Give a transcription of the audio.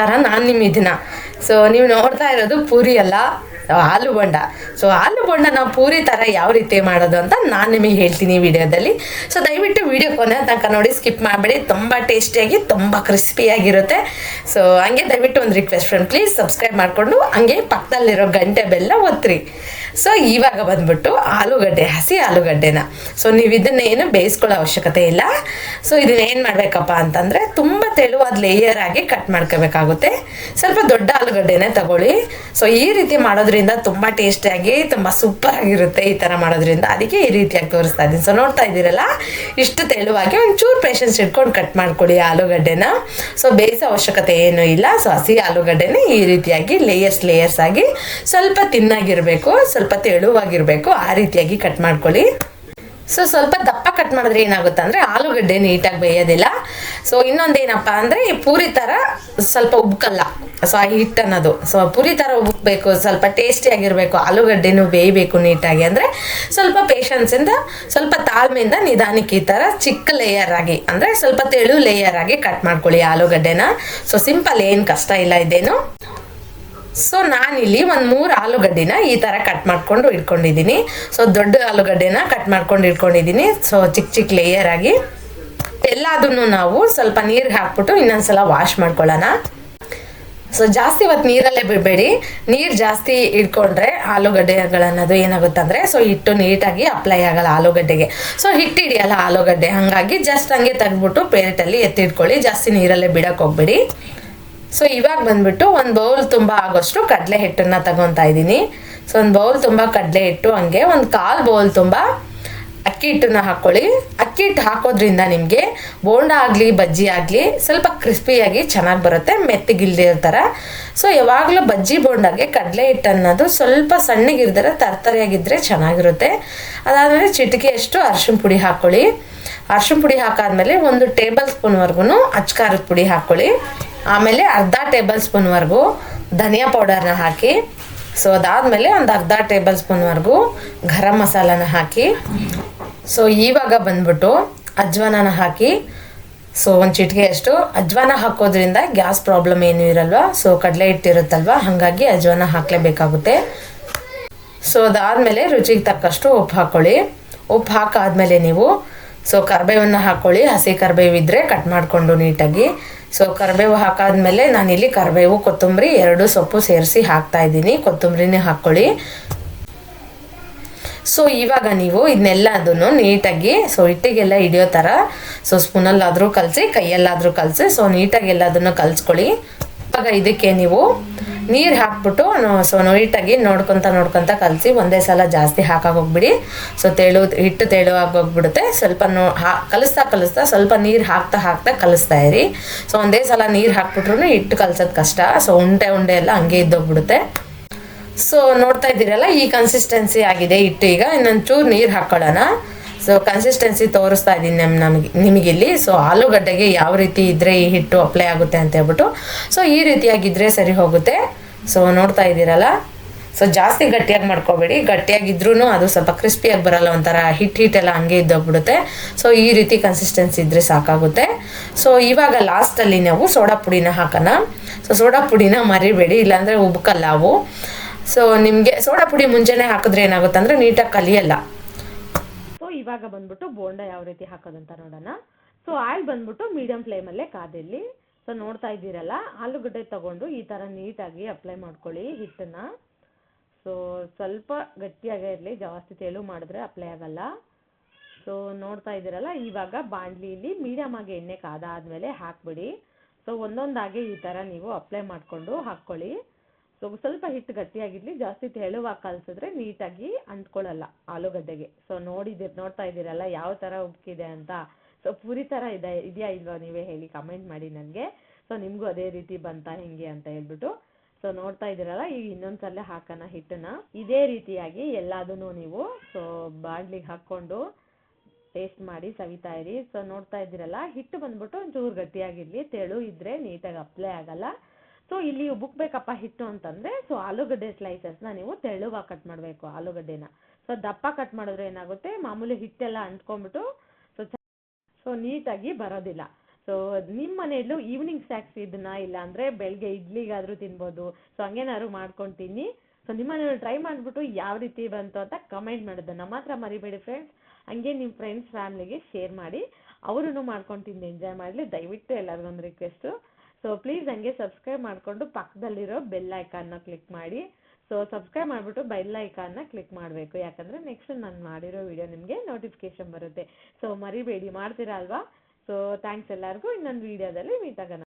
ನಮಸ್ಕಾರ, ನಾನು ನಿಮ್ಮ ಇದನ್ನ ಸೊ ನೀವು ನೋಡ್ತಾ ಇರೋದು ಪೂರಿ ಅಲ್ಲ, ಆಲೂ ಬೋಂಡ. ಸೊ ಆಲೂ ಬೋಂಡ ನಾವು ಪೂರಿ ಥರ ಯಾವ ರೀತಿ ಮಾಡೋದು ಅಂತ ನಾನು ನಿಮಗೆ ಹೇಳ್ತೀನಿ ವಿಡಿಯೋದಲ್ಲಿ. ಸೊ ದಯವಿಟ್ಟು ವಿಡಿಯೋ ಕೊನೆ ತನಕ ನೋಡಿ, ಸ್ಕಿಪ್ ಮಾಡಬೇಡಿ. ತುಂಬ ಟೇಸ್ಟಿಯಾಗಿ, ತುಂಬ ಕ್ರಿಸ್ಪಿಯಾಗಿರುತ್ತೆ. ಸೊ ಹಂಗೆ ದಯವಿಟ್ಟು ಒಂದು ರಿಕ್ವೆಸ್ಟ್ ಫ್ರೆಂಡ್ ಪ್ಲೀಸ್ ಸಬ್ಸ್ಕ್ರೈಬ್ ಮಾಡಿಕೊಂಡು, ಹಂಗೆ ಪಕ್ಕದಲ್ಲಿರೋ ಗಂಟೆ ಬೆಲ್ಲ ಒತ್ತಿರಿ ಸೊ ಇವಾಗ ಬಂದ್ಬಿಟ್ಟು ಆಲೂಗಡ್ಡೆ, ಹಸಿ ಆಲೂಗಡ್ಡೆನ. ಸೊ ನೀವು ಇದನ್ನ ಏನು ಬೇಯಿಸ್ಕೊಳ್ಳೋ ಅವಶ್ಯಕತೆ ಇಲ್ಲ. ಸೊ ಇದನ್ನ ಏನು ಮಾಡಬೇಕಪ್ಪ ಅಂತಂದರೆ, ತುಂಬ ತೆಳುವಾದ ಲೇಯರ್ ಆಗಿ ಕಟ್ ಮಾಡ್ಕೋಬೇಕಾಗುತ್ತೆ. ಸ್ವಲ್ಪ ದೊಡ್ಡ ಆಲೂಗಡ್ಡೆನೇ ತಗೊಳ್ಳಿ. ಸೊ ಈ ರೀತಿ ಮಾಡೋದ್ರಿಂದ ತುಂಬ ಟೇಸ್ಟಿಯಾಗಿ ತುಂಬ ಸೂಪರ್ ಆಗಿರುತ್ತೆ ಈ ಥರ ಮಾಡೋದ್ರಿಂದ. ಅದಕ್ಕೆ ಈ ರೀತಿಯಾಗಿ ತೋರಿಸ್ತಾ ಇದ್ದೀನಿ. ಸೊ ನೋಡ್ತಾ ಇದ್ದೀರಲ್ಲ? ಇಷ್ಟು ತೆಳುವಾಗಿ ಒಂಚೂರು ಪೇಷನ್ಸ್ ಇಟ್ಕೊಂಡು ಕಟ್ ಮಾಡ್ಕೊಳ್ಳಿ ಆಲೂಗಡ್ಡೆನ. ಸೊ ಬೇಯಿಸೋ ಅವಶ್ಯಕತೆ ಏನೂ ಇಲ್ಲ. ಸೊ ಹಸಿ ಆಲೂಗಡ್ಡೆನೇ ಈ ರೀತಿಯಾಗಿ ಲೇಯರ್ಸ್ ಲೇಯರ್ಸ್ ಆಗಿ ಸ್ವಲ್ಪ ತಿನ್ನಾಗಿರಬೇಕು, ಸ್ವಲ್ಪ ತೆಳುವಾಗಿರಬೇಕು. ಆ ರೀತಿಯಾಗಿ ಕಟ್ ಮಾಡ್ಕೊಳ್ಳಿ ಸೊ ಸ್ವಲ್ಪ ದಪ್ಪ ಕಟ್ ಮಾಡಿದ್ರೆ ಏನಾಗುತ್ತೆ ಅಂದರೆ ಆಲೂಗಡ್ಡೆ ನೀಟಾಗಿ ಬೇಯೋದಿಲ್ಲ. ಸೊ ಇನ್ನೊಂದೇನಪ್ಪ ಅಂದರೆ ಈ ಪೂರಿ ಥರ ಸ್ವಲ್ಪ ಉಬ್ಕಲ್ಲ. ಸೊ ಆ ಹಿಟ್ಟು ಅನ್ನೋದು. ಸೊ ಪೂರಿ ಥರ ಉಬ್ಬೇಕು, ಸ್ವಲ್ಪ ಟೇಸ್ಟಿಯಾಗಿರಬೇಕು ಆಲೂಗಡ್ಡೆನೂ ಬೇಯಬೇಕು ನೀಟಾಗಿ ಅಂದರೆ ಸ್ವಲ್ಪ ಪೇಷನ್ಸಿಂದ ಸ್ವಲ್ಪ ತಾಳ್ಮೆಯಿಂದ ನಿಧಾನಕ್ಕೆ ಈ ಥರ ಚಿಕ್ಕ ಲೇಯರ್ ಆಗಿ ಅಂದರೆ ಸ್ವಲ್ಪ ತೆಳು ಲೇಯರ್ ಆಗಿ ಕಟ್ ಮಾಡ್ಕೊಳ್ಳಿ ಆಲೂಗಡ್ಡೆನ. ಸೊ ಸಿಂಪಲ್ ಏನು ಕಷ್ಟ ಇಲ್ಲ ಇದೇನು. ಸೊ ನಾನಿಲ್ಲಿ ಒಂದು ಮೂರು ಆಲೂಗಡ್ಡೆನ ಈ ಥರ ಕಟ್ ಮಾಡ್ಕೊಂಡು ಇಟ್ಕೊಂಡಿದ್ದೀನಿ. ಸೊ ದೊಡ್ಡ ಆಲೂಗಡ್ಡೆನ ಕಟ್ ಮಾಡ್ಕೊಂಡು ಇಟ್ಕೊಂಡಿದ್ದೀನಿ. ಸೊ ಚಿಕ್ಕ ಚಿಕ್ಕ ಲೇಯರ್ ಆಗಿ. ಎಲ್ಲದನ್ನು ನಾವು ಸ್ವಲ್ಪ ನೀರಿಗೆ ಹಾಕ್ಬಿಟ್ಟು ಇನ್ನೊಂದ್ಸಲ ವಾಶ್ ಮಾಡ್ಕೊಳ್ಳೋಣ. ಸೊ ಜಾಸ್ತಿ ಇವತ್ತು ನೀರಲ್ಲೇ ಬಿಡಬೇಡಿ. ನೀರು ಜಾಸ್ತಿ ಇಟ್ಕೊಂಡ್ರೆ ಆಲೂಗಡ್ಡೆಗಳನ್ನದು ಏನಾಗುತ್ತೆ ಅಂದರೆ ಸೊ ಹಿಟ್ಟು ನೀಟಾಗಿ ಅಪ್ಲೈ ಆಗಲ್ಲ ಆಲೂಗಡ್ಡೆಗೆ. ಸೊ ಹಿಟ್ಟು ಹಿಡಿಯಲ್ಲ ಆಲೂಗಡ್ಡೆ. ಹಾಗಾಗಿ ಜಸ್ಟ್ ಹಂಗೆ ತೆಗೆದ್ಬಿಟ್ಟು ಪ್ಲೇಟಲ್ಲಿ ಎತ್ತಿಟ್ಕೊಳ್ಳಿ. ಜಾಸ್ತಿ ನೀರಲ್ಲೇ ಬಿಡೋಕೆ ಹೋಗ್ಬೇಡಿ. ಸೊ ಇವಾಗ ಬಂದ್ಬಿಟ್ಟು ಒಂದು ಬೌಲ್ ತುಂಬ ಆಗೋಷ್ಟು ಕಡಲೆ ಹಿಟ್ಟನ್ನು ತಗೊತಾ ಇದ್ದೀನಿ. ಸೊ ಒಂದು ಬೌಲ್ ತುಂಬ ಕಡಲೆ ಹಿಟ್ಟು ಹಂಗೆ, ಒಂದು ಕಾಲು ಬೌಲ್ ತುಂಬ ಅಕ್ಕಿ ಹಿಟ್ಟನ್ನ ಹಾಕ್ಕೊಳ್ಳಿ ಅಕ್ಕಿ ಹಿಟ್ಟು ಹಾಕೋದ್ರಿಂದ ನಿಮಗೆ ಬೋಂಡ ಆಗಲಿ, ಬಜ್ಜಿ ಆಗಲಿ ಸ್ವಲ್ಪ ಕ್ರಿಸ್ಪಿಯಾಗಿ ಚೆನ್ನಾಗಿ ಬರುತ್ತೆ, ಮೆತ್ತಗಿಲ್ದೇ ಥರ ಸೊ ಯಾವಾಗಲೂ ಬಜ್ಜಿ ಬೋಂಡಾಗೆ ಕಡಲೆ ಹಿಟ್ಟು ಅನ್ನೋದು ಸ್ವಲ್ಪ ಸಣ್ಣಗಿರ್ದರೆ ತರ್ತರಿಯಾಗಿದ್ದರೆ ಚೆನ್ನಾಗಿರುತ್ತೆ. ಅದಾದಮೇಲೆ ಚಿಟಿಕೆಯಷ್ಟು ಅರ್ಶಿನ ಪುಡಿ ಹಾಕ್ಕೊಳ್ಳಿ ಅರ್ಶಿನ ಪುಡಿ ಹಾಕಾದ್ಮೇಲೆ ಒಂದು ಟೇಬಲ್ ಸ್ಪೂನ್ವರೆಗೂ ಅಚ್ಕಾರದ ಪುಡಿ ಹಾಕ್ಕೊಳ್ಳಿ ಆಮೇಲೆ ಅರ್ಧ ಟೇಬಲ್ ಸ್ಪೂನ್ವರೆಗೂ ಧನಿಯಾ ಪೌಡರ್ನ ಹಾಕಿ. ಸೊ ಅದಾದಮೇಲೆ ಒಂದು ಅರ್ಧ ಟೇಬಲ್ ಸ್ಪೂನ್ವರೆಗೂ ಗರಂ ಮಸಾಲಾನ ಹಾಕಿ. ಸೊ ಇವಾಗ ಬಂದ್ಬಿಟ್ಟು ಅಜ್ವಾನನ ಹಾಕಿ. ಸೊ ಒಂದು ಚಿಟಿಕೆಯಷ್ಟು ಅಜ್ವಾನ ಹಾಕೋದ್ರಿಂದ ಗ್ಯಾಸ್ ಪ್ರಾಬ್ಲಮ್ ಏನೂ ಇರಲ್ವಾ? ಸೊ ಕಡಲೆ ಹಿಟ್ಟಿರುತ್ತಲ್ವ? ಹಾಗಾಗಿ ಅಜ್ವಾನ ಹಾಕಲೇಬೇಕಾಗುತ್ತೆ. ಸೊ ಅದಾದಮೇಲೆ ರುಚಿಗೆ ತಕ್ಕಷ್ಟು ಉಪ್ಪು ಹಾಕ್ಕೊಳ್ಳಿ ಉಪ್ಪು ಹಾಕಾದ್ಮೇಲೆ ನೀವು ಸೊ ಕರ್ಬೇವನ್ನ ಹಾಕ್ಕೊಳ್ಳಿ ಹಸಿ ಕರ್ಬೇವಿದ್ರೆ ಕಟ್ ಮಾಡಿಕೊಂಡು ನೀಟಾಗಿ. ಸೊ ಕರಿಬೇವು ಹಾಕಾದ್ಮೇಲೆ ನಾನಿಲ್ಲಿ ಕರಿಬೇವು ಕೊತ್ತಂಬರಿ ಎರಡು ಸೊಪ್ಪು ಸೇರಿಸಿ ಹಾಕ್ತಾ ಇದ್ದೀನಿ. ಕೊತ್ತಂಬರಿನೇ ಹಾಕ್ಕೊಳ್ಳಿ. ಸೊ ಇವಾಗ ನೀವು ಇದನ್ನೆಲ್ಲ ಅದನ್ನು ನೀಟಾಗಿ ಸೊ ಹಿಟ್ಟಿಗೆಲ್ಲ ಹಿಡಿಯೋ ಥರ ಸೊ ಸ್ಪೂನಲ್ಲಾದರೂ ಕಲಸಿ, ಕೈಯಲ್ಲಾದರೂ ಕಲಸಿ ಸೊ ನೀಟಾಗಿ ಎಲ್ಲದನ್ನು ಕಲಿಸ್ಕೊಳ್ಳಿ. ಇವಾಗ ಇದಕ್ಕೆ ನೀವು ನೀರು ಹಾಕ್ಬಿಟ್ಟು ಸೊ ನೀಟಾಗಿ ನೋಡ್ಕೊತ ನೋಡ್ಕೊತ ಕಲಸಿ ಒಂದೇ ಸಲ ಜಾಸ್ತಿ ಹಾಕಾಗೋಗ್ಬಿಡಿ ಸೊ ತೆಳು, ಹಿಟ್ಟು ತೆಳು ಆಗೋಗ್ಬಿಡುತ್ತೆ ಸ್ವಲ್ಪ ನೋ, ಹಾ, ಕಲಿಸ್ತಾ ಕಲಿಸ್ತಾ ಸ್ವಲ್ಪ ನೀರು ಹಾಕ್ತಾ ಹಾಕ್ತಾ ಕಲಿಸ್ತಾ ಇರಿ. ಸೊ ಒಂದೇ ಸಲ ನೀರು ಹಾಕ್ಬಿಟ್ರು ಹಿಟ್ಟು ಕಲ್ಸೋದು ಕಷ್ಟ. ಸೊ ಉಂಡೆ ಉಂಡೆ ಎಲ್ಲ ಹಂಗೆ ಇದ್ದೋಗ್ಬಿಡುತ್ತೆ. ಸೊ ನೋಡ್ತಾ ಇದ್ದೀರಲ್ಲ, ಈ ಕನ್ಸಿಸ್ಟೆನ್ಸಿ ಆಗಿದೆ ಹಿಟ್ಟು ಈಗ. ಇನ್ನೊಂದು ಚೂರು ನೀರು ಹಾಕ್ಕೊಳ್ಳೋಣ ಸೊ ಕನ್ಸಿಸ್ಟೆನ್ಸಿ ತೋರಿಸ್ತಾ ಇದ್ದೀನಿ ನಮ್, ನಮಗೆ, ನಿಮಗಿಲ್ಲಿ. ಸೊ ಆಲೂಗಡ್ಡೆಗೆ ಯಾವ ರೀತಿ ಇದ್ದರೆ ಈ ಹಿಟ್ಟು ಅಪ್ಲೈ ಆಗುತ್ತೆ ಅಂತ ಹೇಳ್ಬಿಟ್ಟು. ಸೊ ಈ ರೀತಿಯಾಗಿದ್ದರೆ ಸರಿ ಹೋಗುತ್ತೆ. ಸೊ ನೋಡ್ತಾ ಇದ್ದೀರಲ್ಲ? ಸೊ ಜಾಸ್ತಿ ಗಟ್ಟಿಯಾಗಿ ಮಾಡ್ಕೋಬೇಡಿ. ಗಟ್ಟಿಯಾಗಿದ್ರೂ ಅದು ಸ್ವಲ್ಪ ಕ್ರಿಸ್ಪಿಯಾಗಿ ಬರಲ್ಲ, ಒಂಥರ ಹಿಟ್ ಹಿಟ್ಟೆಲ್ಲ ಹಂಗೆ ಇದ್ದೋಗ್ಬಿಡುತ್ತೆ. ಸೊ ಈ ರೀತಿ ಕನ್ಸಿಸ್ಟೆನ್ಸಿ ಇದ್ದರೆ ಸಾಕಾಗುತ್ತೆ. ಸೊ ಇವಾಗ ಲಾಸ್ಟಲ್ಲಿ ನಾವು ಸೋಡಾ ಪುಡಿನ ಹಾಕೋಣ. ಸೊ ಸೋಡಾ ಪುಡಿನ ಮರಿಬೇಡಿ, ಇಲ್ಲಾಂದರೆ ಉಬ್ಕಲ್ಲ ಅವು. ಸೊ ನಿಮಗೆ ಸೋಡಾ ಪುಡಿ ಮುಂಜಾನೆ ಹಾಕಿದ್ರೆ ಏನಾಗುತ್ತೆ ಅಂದರೆ ನೀಟಾಗಿ ಕಲಿಯಲ್ಲ. ಸೊ ಇವಾಗ ಬಂದ್ಬಿಟ್ಟು ಬೋಂಡ ಯಾವ ರೀತಿ ಹಾಕೋದಂತ ನೋಡೋಣ. ಸೊ ಆಯಿಲ್ ಬಂದ್ಬಿಟ್ಟು ಮೀಡಿಯಂ ಫ್ಲೇಮಲ್ಲೇ ಕಾದಿರಲಿ ಸೊ ನೋಡ್ತಾ ಇದ್ದೀರಲ್ಲ, ಆಲೂಗಡ್ಡೆ ತಗೊಂಡು ಈ ಥರ ನೀಟಾಗಿ ಅಪ್ಲೈ ಮಾಡ್ಕೊಳ್ಳಿ ಹಿಟ್ಟನ್ನ. ಸೊ ಸ್ವಲ್ಪ ಗಟ್ಟಿಯಾಗೇ ಇರಲಿ, ಜಾಸ್ತಿ ತೆಳು ಮಾಡಿದ್ರೆ ಅಪ್ಲೈ ಆಗಲ್ಲ. ಸೊ ನೋಡ್ತಾ ಇದ್ದೀರಲ್ಲ, ಇವಾಗ ಬಾಣಲಿಲಿ ಮೀಡಿಯಮ್ ಆಗಿ ಎಣ್ಣೆ ಕಾದಾದಮೇಲೆ ಹಾಕ್ಬಿಡಿ. ಸೊ ಒಂದೊಂದಾಗಿ ಈ ಥರ ನೀವು ಅಪ್ಲೈ ಮಾಡಿಕೊಂಡು ಹಾಕ್ಕೊಳ್ಳಿ. ಸೊ ಸ್ವಲ್ಪ ಹಿಟ್ಟು ಗಟ್ಟಿಯಾಗಿರಲಿ, ಜಾಸ್ತಿ ತೆಳುವಾಗಿ ಕಲಸಿದ್ರೆ ನೀಟಾಗಿ ಅಂಟ್ಕೊಳ್ಳಲ್ಲ ಆಲೂಗಡ್ಡೆಗೆ. ಸೊ ನೋಡಿದ್ದೀರಿ ನೋಡ್ತಾ ಇದ್ದೀರಲ್ಲ, ಯಾವ ಥರ ಉಬ್ಕಿದೆ ಅಂತ. ಸೊ ಪುರಿ ಥರ ಇದೆ, ಇದೆಯಾ ಇಲ್ವಾ ನೀವೇ ಹೇಳಿ ಕಮೆಂಟ್ ಮಾಡಿ ನನಗೆ. ಸೊ ನಿಮಗೂ ಅದೇ ರೀತಿ ಬಂತಾ ಹಿಂಗೆ ಅಂತ ಹೇಳ್ಬಿಟ್ಟು. ಸೊ ನೋಡ್ತಾ ಇದ್ದೀರಲ್ಲ, ಈಗ ಇನ್ನೊಂದ್ಸಲ ಹಾಕೋಣ ಹಿಟ್ಟನ್ನ. ಇದೇ ರೀತಿಯಾಗಿ ಎಲ್ಲದನ್ನು ನೀವು ಸೊ ಬಾಡ್ಲಿಗೆ ಹಾಕ್ಕೊಂಡು ಟೇಸ್ಟ್ ಮಾಡಿ ಸವಿತಾ ಇರಿ. ಸೊ ನೋಡ್ತಾ ಇದ್ದೀರಲ್ಲ, ಹಿಟ್ಟು ಬಂದ್ಬಿಟ್ಟು ಒಂಚೂರು ಗಟ್ಟಿಯಾಗಿರಲಿ. ತೆಳು ಇದ್ದರೆ ನೀಟಾಗಿ ಅಪ್ಲೈ ಆಗಲ್ಲ. ಸೊ ಇಲ್ಲಿ ಉಬ್ಬುಕ್ಬೇಕಪ್ಪ ಹಿಟ್ಟು ಅಂತಂದರೆ ಸೊ ಆಲೂಗಡ್ಡೆ ಸ್ಲೈಸಸ್ನ ನೀವು ತೆಳುವಾಗಿ ಕಟ್ ಮಾಡಬೇಕು ಆಲೂಗಡ್ಡೆನ. ಸೊ ದಪ್ಪ ಕಟ್ ಮಾಡಿದ್ರೆ ಏನಾಗುತ್ತೆ? ಮಾಮೂಲಿ ಹಿಟ್ಟೆಲ್ಲ ಅಂಟ್ಕೊಂಡ್ಬಿಟ್ಟು ಸೊ ಸೊ ನೀಟಾಗಿ ಬರೋದಿಲ್ಲ. ಸೊ ಅದು ನಿಮ್ಮ ಮನೆಯಲ್ಲೂ ಈವ್ನಿಂಗ್ ಸ್ನ್ಯಾಕ್ಸ್ ಇದನ್ನ ಇಲ್ಲ ಬೆಳಿಗ್ಗೆ ಇಡ್ಲಿಗಾದರೂ ತಿನ್ಬೋದು. ಸೊ ಹಂಗೇನಾದ್ರು ಮಾಡ್ಕೊಂಡು ತಿನ್ನಿ ಸೊ ನಿಮ್ಮ ಮನೇಲಿ ಟ್ರೈ ಮಾಡಿಬಿಟ್ಟು ಯಾವ ರೀತಿ ಬಂತು ಅಂತ ಕಮೆಂಟ್ ಮಾಡೋದನ್ನ ಮಾತ್ರ ಮರಿಬೇಡಿ ಫ್ರೆಂಡ್ಸ್ ಹಂಗೆ ನಿಮ್ಮ ಫ್ರೆಂಡ್ಸ್ ಫ್ಯಾಮ್ಲಿಗೆ ಶೇರ್ ಮಾಡಿ. ಅವರೂ ಮಾಡ್ಕೊಂಡು ತಿಂದು ಎಂಜಾಯ್ ಮಾಡಲಿ. ದಯವಿಟ್ಟು ಎಲ್ಲರಿಗೊಂದು ರಿಕ್ವೆಸ್ಟು ಸೊ ಪ್ಲೀಸ್ ಹಂಗೆ ಸಬ್ಸ್ಕ್ರೈಬ್ ಮಾಡಿಕೊಂಡು ಪಕ್ಕದಲ್ಲಿರೋ ಬೆಲ್ ಐಕಾನ್ನ ಕ್ಲಿಕ್ ಮಾಡಿ. ಸೊ ಸಬ್ಸ್ಕ್ರೈಬ್ ಮಾಡಿಬಿಟ್ಟು ಬೆಲ್ ಐಕಾನ್ನ ಕ್ಲಿಕ್ ಮಾಡಬೇಕು. ಯಾಕಂದರೆ ನೆಕ್ಸ್ಟ್ ನಾನು ಮಾಡಿರೋ ವಿಡಿಯೋ ನಿಮಗೆ ನೋಟಿಫಿಕೇಶನ್ ಬರುತ್ತೆ. ಸೊ ಮರಿಬೇಡಿ. ಮಾಡ್ತೀರಾ ಅಲ್ವಾ? ಸೊ ಥ್ಯಾಂಕ್ಸ್ ಎಲ್ಲರಿಗೂ ಇನ್ನೊಂದು ವಿಡಿಯೋದಲ್ಲಿ ಮೀಟ್ ಆಗೋಣ